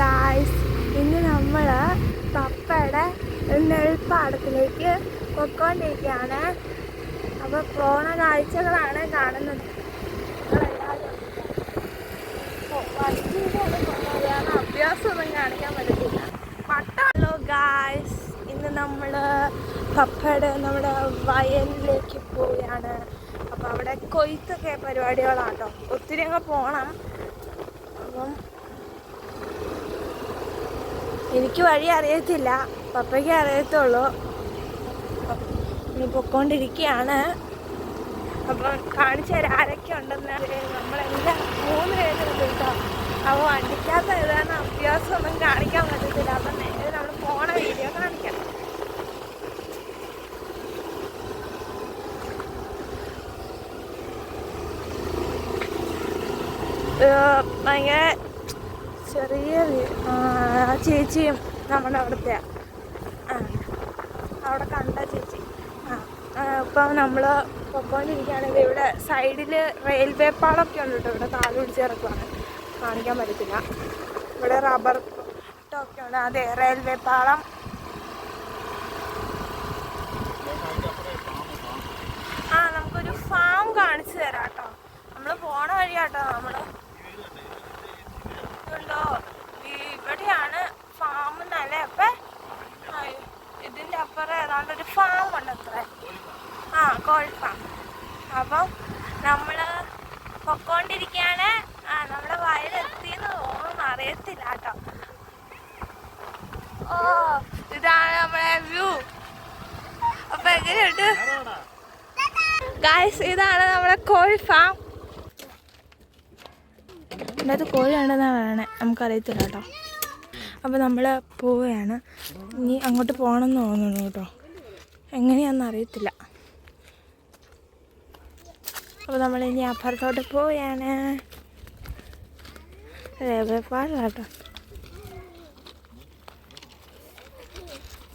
Guys ഇന്ന് നമ്മൾ പപ്പയുടെ നെൽപ്പാടത്തിലേക്ക് പൊക്കോണ്ടിരിക്കുകയാണ് അപ്പോൾ പോണ കാഴ്ചകളാണ് കാണുന്നത്. അഭ്യാസമൊന്നും കാണിക്കാൻ പറ്റത്തില്ല. പട്ടാണോ ഗായ്സ് ഇന്ന് നമ്മൾ പപ്പയുടെ നമ്മുടെ വയലിലേക്ക് പോവുകയാണ്. അപ്പോൾ അവിടെ കൊയ്ത്തൊക്കെ പരിപാടികളാണ് കേട്ടോ ഒത്തിരി അങ്ങ് പോകണം അപ്പം എനിക്ക് വഴി അറിയത്തില്ല. പപ്പയ്ക്ക് അറിയത്തുള്ളൂ. ഇനി പൊക്കോണ്ടിരിക്കുകയാണ് അപ്പം കാണിച്ചു തരാം ആരൊക്കെ ഉണ്ടെന്ന്. നമ്മളെല്ലാം മൂന്ന് പേരുണ്ട് കേട്ടോ. അപ്പോൾ വണ്ടിക്കകത്ത് ഏതാണ് അഭ്യാസമൊന്നും കാണിക്കാൻ പറ്റത്തില്ല. അപ്പം നേരെ നമ്മൾ പോണ വീഡിയോ കാണിക്കണം ഭയങ്കര ചെറിയ ചേച്ചിയും നമ്മുടെ അവിടുത്തെ അവിടെ കണ്ട ചേച്ചി. ഇപ്പം നമ്മൾ പൊക്കോണ്ടിരിക്കുകയാണെങ്കിൽ ഇവിടെ സൈഡിൽ റെയിൽവേ പാളമൊക്കെ ഉണ്ട് കേട്ടോ. ഇവിടെ താഴെ പിടിച്ച് ഇറക്കുവാണ് കാണിക്കാൻ പറ്റത്തില്ല. ഇവിടെ റബ്ബർ ഒക്കെ ഉണ്ട്. അതെ റെയിൽവേ പാളം. ആ നമുക്കൊരു ഫാം കാണിച്ചു തരാം കേട്ടോ. നമ്മൾ പോണ വഴിയാട്ടോ നമ്മൾ ഉണ്ടോ? ഇവിടെയാണ് ഫാം എന്നല്ലേ അപ്പൊ ഇതിന്റെ അപ്പുറം ഏതാണ്ട് ഒരു ഫാം ഉണ്ട് അത്ര. ആ കോഴി ഫാം അപ്പം നമ്മൾ പൊക്കോണ്ടിരിക്കാണ്. ആ നമ്മുടെ വയലെത്തിന്ന് തോന്നുന്നു. അറിയത്തില്ല കേട്ടോ. ഓ ഇതാണ് നമ്മളെ വ്യൂ അപ്പൊ എങ്ങനെയുണ്ട്? ഗായ്സ് ഇതാണ് നമ്മുടെ കോഴി ഫാം ഇതിനകത്ത് കോഴിയുണ്ടെന്നാണ് പറയണേ. നമുക്കറിയത്തില്ല കേട്ടോ. അപ്പോൾ നമ്മൾ പോവുകയാണ്. ഇനി അങ്ങോട്ട് പോകണമെന്ന് തോന്നുന്നു കേട്ടോ. എങ്ങനെയാണെന്ന് അറിയത്തില്ല. അപ്പോൾ നമ്മൾ ഇനി അപ്പുറത്തോട്ട് പോവുകയാണ്. റെയിൽവേ പാലം കേട്ടോ.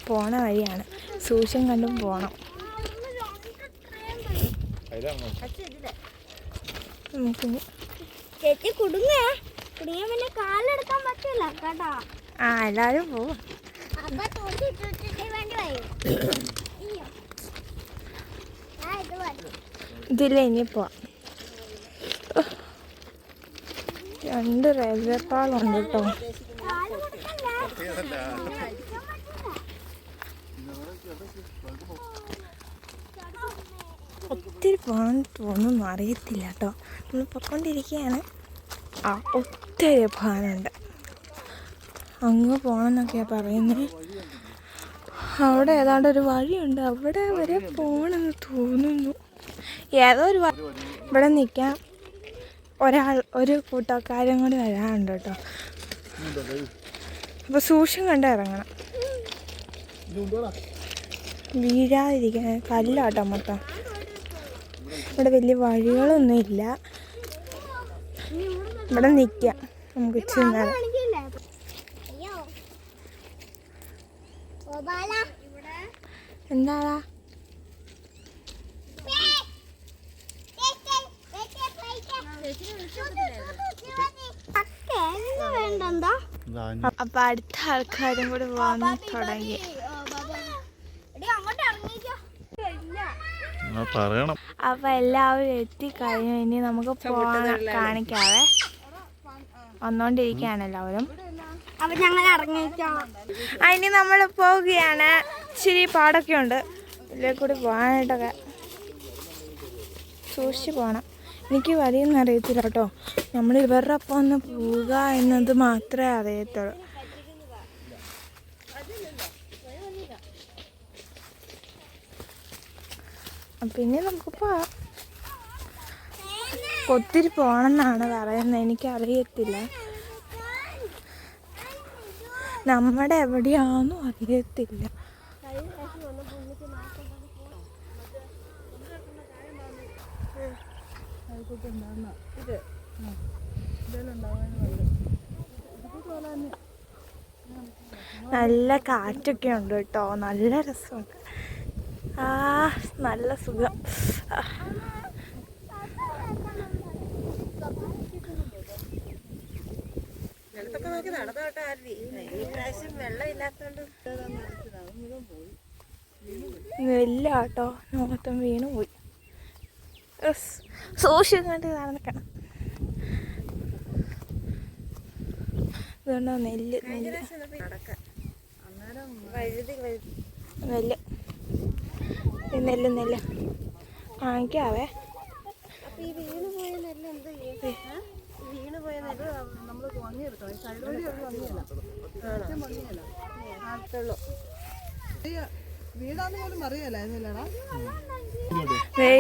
പോണ വഴിയാണ്. സൂക്ഷ്യം കണ്ടും പോകണം നമുക്കിനി ചേച്ചി കുടുങ്ങ. കുടുങ്ങിയ പിന്നെ കാലെടുക്കാൻ പറ്റില്ല കേട്ടോ. ആ എല്ലാരും പോവും. ഇതില്ല ഇനി പോവാം. രണ്ട് റെയിൽവേ കേട്ടോ. Thank പറ്റില്ല ഒത്തിരി പോകണം തോന്നുന്നു അറിയത്തില്ല കേട്ടോ. നമ്മൾ പൊയ്ക്കൊണ്ടിരിക്കുകയാണ്. ആ ഒത്തിരി പോകാനുണ്ട് അങ്ങ് പോകണമെന്നൊക്കെയാണ് പറയുന്നത് അവിടെ ഏതാണ്ട് ഒരു വഴിയുണ്ട്. അവിടെ വരെ പോകണമെന്ന് തോന്നുന്നു. ഏതോ ഒരു ഇവിടെ നിൽക്കാം. ഒരാൾ ഒരു കൂട്ടക്കാരും കൂടി വരാനുണ്ട് കേട്ടോ. അപ്പോൾ സൂക്ഷ്യം കണ്ട് ഇറങ്ങണം. വീഴാതിരിക്കാൻ കല്ലാട്ടോ മൊത്തം. ഇവിടെ വലിയ വഴികളൊന്നും ഇല്ല ഇവിടെ നിൽക്കാം നമുക്ക് ചെന്നാൽ എന്താടാ? അപ്പൊ അടുത്ത ആൾക്കാരും കൂടെ വന്ന് തുടങ്ങി അങ്ങോട്ട് ഇറങ്ങിക്കോ ആ, പറയണം. അപ്പൊ എല്ലാവരും എത്തിക്കഴിഞ്ഞു ഇനി നമുക്ക് പോകാൻ കാണിക്കാവേ. വന്നോണ്ടിരിക്കുകയാണ് എല്ലാവരും. അപ്പൊ ഞങ്ങൾ ഇറങ്ങിക്കോ. ആ ഇനി നമ്മൾ പോവുകയാണ്. ഇച്ചിരി പാടൊക്കെ ഉണ്ട്. ഇതിലേ കൂടി പോകാനായിട്ടൊക്കെ സൂക്ഷിച്ച് പോകണം. എനിക്ക് വഴിയൊന്നും അറിയത്തില്ല കേട്ടോ. നമ്മൾ ഇവരുടെ ഒപ്പം ഒന്ന് പോവുക എന്നത് മാത്രമേ അറിയത്തുള്ളൂ. പിന്നെ നമുക്ക് പോവാം ഒത്തിരി പോകണമെന്നാണ് പറയുന്നത്. എനിക്കറിയത്തില്ല. നമ്മുടെ എവിടെയാണെന്നും അറിയത്തില്ല. നല്ല കാറ്റൊക്കെ ഉണ്ട് കേട്ടോ. നല്ല രസമുണ്ട്. ആ നല്ല സുഖം. വെല്ല കേട്ടോ മൊത്തം വീണ് പോയി. സൂക്ഷിച്ച് കണ്ട് നടക്കണം ഇതുകൊണ്ടോ നെല്ല് നെല്ല്. നെല്ല്. നെല്ല് നെല്ല്. വാങ്ങിക്കാവേ.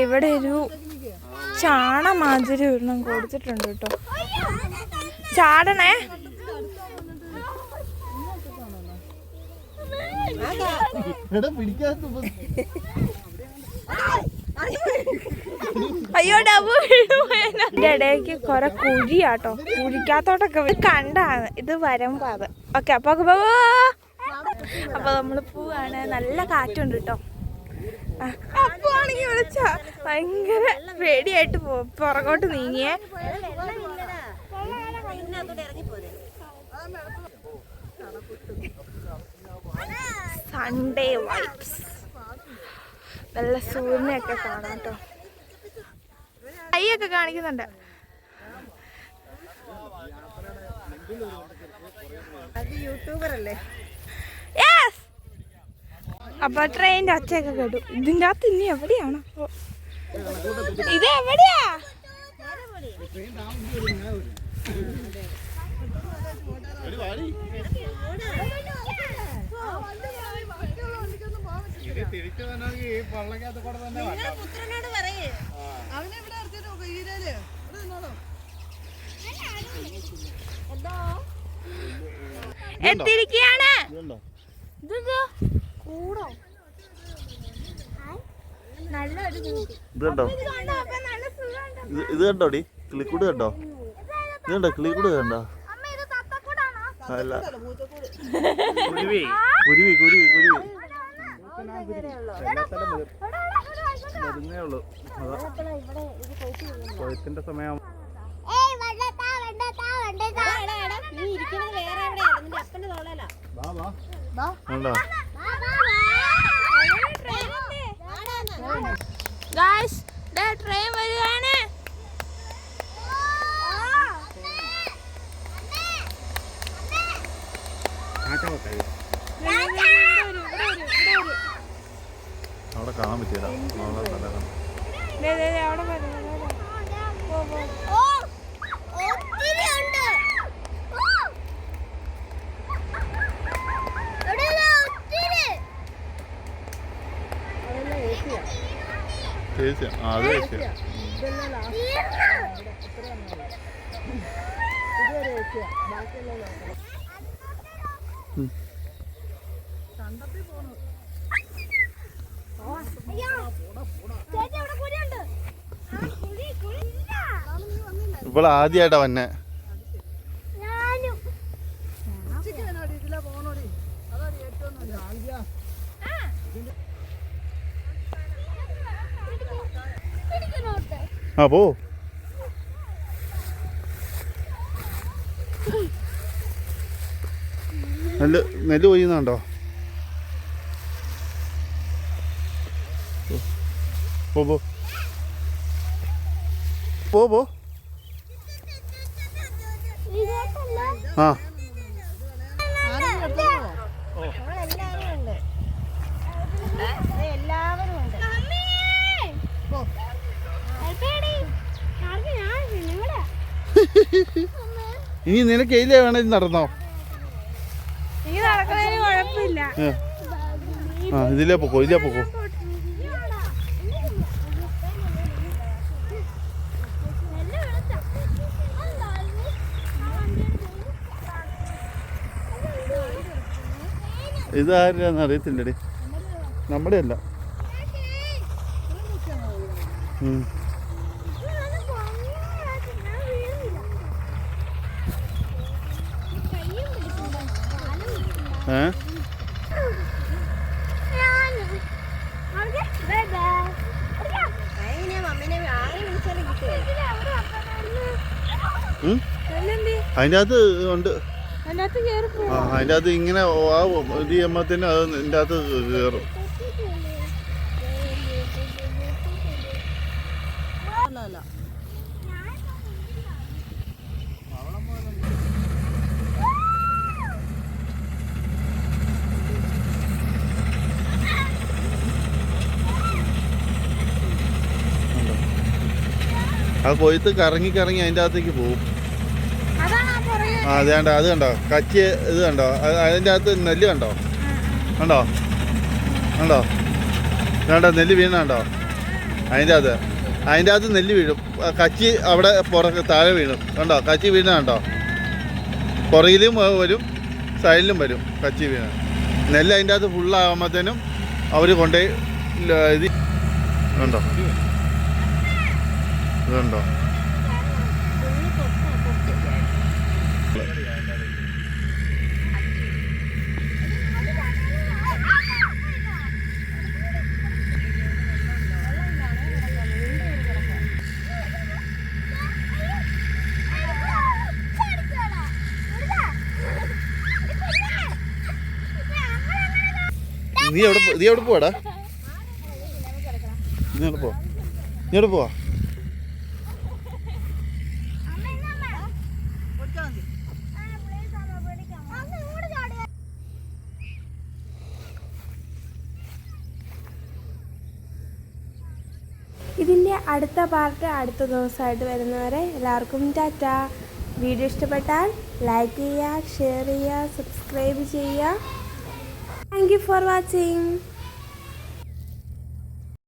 ഇവിടെ ഒരു ചാണ മാതിരി ഒരെണ്ണം കൊടുത്തിട്ടുണ്ട് കേട്ടോ. ചാടണേ. അയ്യോ ഡബ് ഇടയ്ക്ക് കുറെ കുഴിയാട്ടോ. കുഴിക്കാത്തോട്ടൊക്കെ കണ്ടാണ്. ഇത് വരുമ്പോ അത്. ഓക്കെ അപ്പൊ അപ്പൊ നമ്മൾ പോവാണ്. നല്ല കാറ്റുണ്ട് കേട്ടോ അപ്പൊ ആണെങ്കി വിളിച്ച. ഭയങ്കര പേടിയായിട്ട് പുറകോട്ട് നീങ്ങിയേ. സൺഡേ വൈബ്സ് നല്ല സൂര്യനെയൊക്കെ കാണാം കേട്ടോ കൈയൊക്കെ കാണിക്കുന്നുണ്ട്. അത് യൂട്യൂബർ അല്ലേ? Yes! അപ്പൊ ട്രെയിനിന്റെ ഒച്ചയൊക്കെ കേട്ടു. ഇതിന്റെ അകത്ത് ഇനി എവിടെയാണ്? ഇത് എവിടെയാ? ഒരു വന്നെങ്കിൽ അവനെ ഇവിടെ നിന്നോളൂ. എത്തിയിരിക്കുകയാണ്? കൂടോ? ഇത് കണ്ടോ? ഡി ഇത് കണ്ടോടി കിളിക്കൂട് കണ്ടോ? ഇത് കണ്ടോ? കിളിക്കൂട് കണ്ടോ? അല്ല. കുരുവി. കുരുവി കുരുവി കുരുവി. വരുന്നേ ഉള്ളൂ കൊയ്ത്തിന്റെ സമയം ട്രെയിൻ വരികയാണ് അവിടെ കാണാൻ പറ്റില്ല അവിടെ നല്ല കാണാം. ദേ, ദേ, ദേ, അവിടെ വരും, അവിടെ വരും. പോ, പോ. ഒത്തിരി ഉണ്ട് ഒത്തിരി ചേച്ചിയാ ആ അത് ചേച്ചിയാ ഇതെല്ലാം ലാസ്റ്റ് ഇതുവരെ എത്തിയ ബാക്കിയെല്ലാം നോക്കണം ചേച്ചി. കുഴി ഇല്ല ഇപ്പോൾ ആദ്യമായിട്ടാ വന്നെ. ആ പോ. നെല്ല് നെല്ല് കൊയ്യുന്നുണ്ടോ? പോ പോ. പോ ആ ഉണ്ട് എല്ലാവരും ഉണ്ട് ഇനി നിനക്ക് എയിലേ വേണേ നടന്നോ? ആ ഇതിലേ പോക്കോ ഇതിലേ പോക്കോ. ഇത് ആരാന്ന് അറിയത്തില്ലടി. നമ്മുടെ അല്ല അതിന്റെ അകത്ത് ഉണ്ട്. അതിന്റെ അകത്ത് ഇങ്ങനെ ആ ഇത് ചെയ്യുമ്പോഴത്തേനും അത് ഇതിന്റെ അകത്ത് കയറും. അത് കൊയ്ത്ത് കറങ്ങി കറങ്ങി അതിന്റെ അകത്തേക്ക് പോകും. ആ അത് കണ്ടോ അത് കണ്ടോ? കച്ചി ഇത് കണ്ടോ? അത് അതിന്റെ അകത്ത് നെല്ല് കണ്ടോ? കണ്ടോ? കണ്ടോ? വേണ്ട നെല്ല് വീണ കണ്ടോ? അതിന്റെ അകത്ത്. അതിന്റെ അകത്ത് നെല്ല് വീഴും. കച്ചി അവിടെ പുറത്ത് താഴെ വീഴും കണ്ടോ? കച്ചി വീണ കണ്ടോ? പുറകിലും വരും സൈഡിലും വരും കച്ചി വീണ. നെല്ല് അതിന്റെ അകത്ത് ഫുള്ളാകുമ്പോഴത്തേനും അവർ കൊണ്ടുപോയി ഇത് കണ്ടോ? ഇതുണ്ടോ? നീ എവിടെ നീ എവിടെ പോവാടാ? നീ എവിടെ പോ നീ എവിടെ പോവാ? ഇതിന്റെ അടുത്ത പാർട്ട് അടുത്ത ദിവസമായിട്ട് വരുന്നവരെ എല്ലാവർക്കും ടാറ്റ. വീഡിയോ ഇഷ്ടപ്പെട്ടാൽ ലൈക്ക് ചെയ്യുക ഷെയർ ചെയ്യുക സബ്സ്ക്രൈബ് ചെയ്യുക. Thank you for watching.